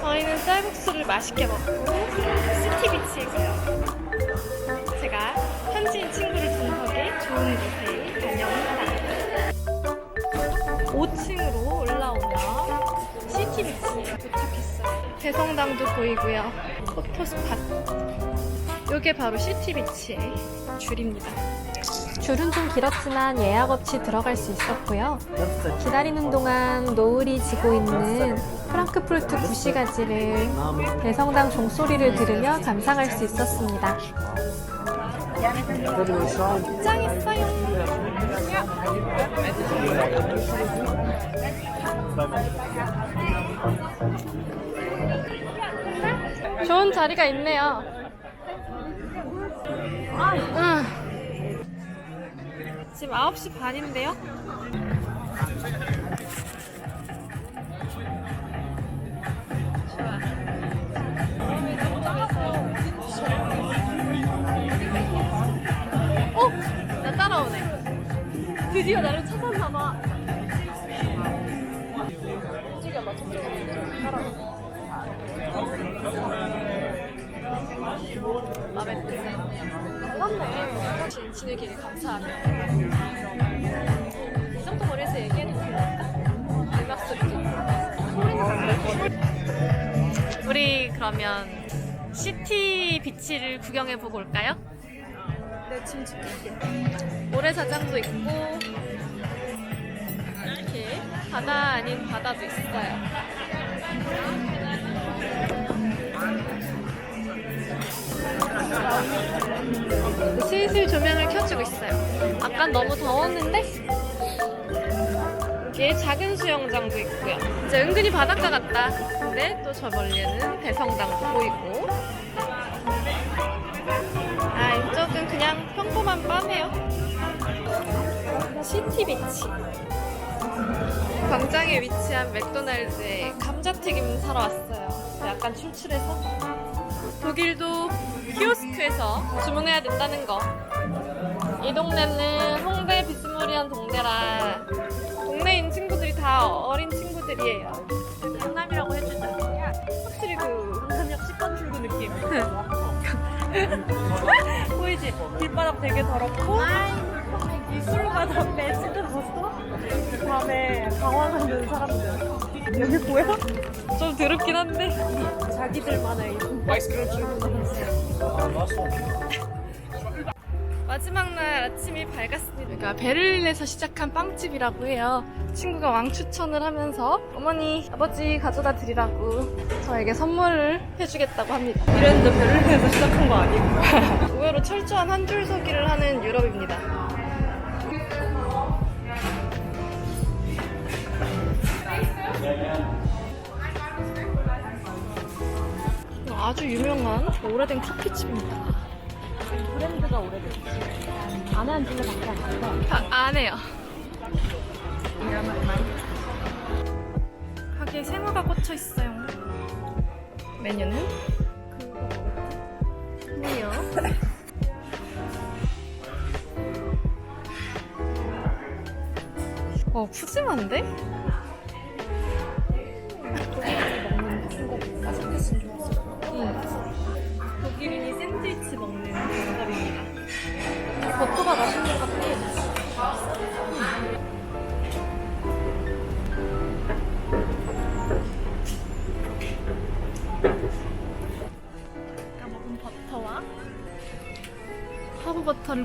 저희는 쌀국수를 맛있게 먹고 시티비치에 가요. 제가 현지인 친구를 둔 덕에 좋은 곳에 다녀옵니다. 5층으로 올라오면 시티비치에 도착했어요. 대성당도 보이고요. 포토스팟. 이게 바로 시티비치의 줄입니다. 줄은 좀 길었지만 예약 없이 들어갈 수 있었고요. 기다리는 동안 노을이 지고 있는 프랑크푸르트 구시가지를 대성당 종소리를 들으며 감상할 수 있었습니다. 입장했어요. 좋은 자리가 있네요. 아, 지금 9시 반인데요. 어? 나 따라오네. 드디어 나를 찾았나봐. 움직여봐, 저쪽 마음에 드네. 맞네. 진, 진에게 감사하네. 이 정도 거리에서 얘기해도 될까? 음악 소리 우리 그러면 시티 비치를 구경해 보고 올까요? 네, 지금 찍힐게요. 모래사장도 있고 이렇게 바다 아닌 바다도 있어요. 아까 너무 더웠는데 여기에 작은 수영장도 있고요. 이제 은근히 바닷가 같다. 근데 또 저 멀리에는 대성당도 보이고 아 이쪽은 그냥 평범한 바네요. 시티비치. 광장에 위치한 맥도날드에 감자튀김 사러 왔어요. 약간 출출해서. 독일도 키오스크에서 주문해야 된다는 거. 이 동네는 홍대 비스무리한 동네라 동네인 친구들이 다 어린 친구들이에요. 강남이라고 해주자. 확실히 그 강남역 10번 출구 느낌. 보이지? 길바닥 되게 더럽고 이술과 담배 찢어졌어? 밤에 강화하는 사람들 여기 보여? 좀 더럽긴 한데 자기들만의 마지막 날 아침이 밝았습니다. 그러니까 베를린에서 시작한 빵집이라고 해요. 친구가 왕 추천을 하면서 어머니, 아버지 가져다 드리라고 저에게 선물을 해주겠다고 합니다. 이랬는데 베를린에서 시작한 거 아니고 의외로 철저한 한 줄 서기를 하는 유럽입니다. 아주 유명한 오래된 커피집입니다. 브랜드가 오래됐지. 안에 앉으면 밖에 안 앉아. 아, 안 해요. 가게에 생화가 꽂혀 있어요. 메뉴는 그거요. 어 푸짐한데? 응. 버터가 맛있는 것 같아. 아까 먹은 버터와 하부 버터를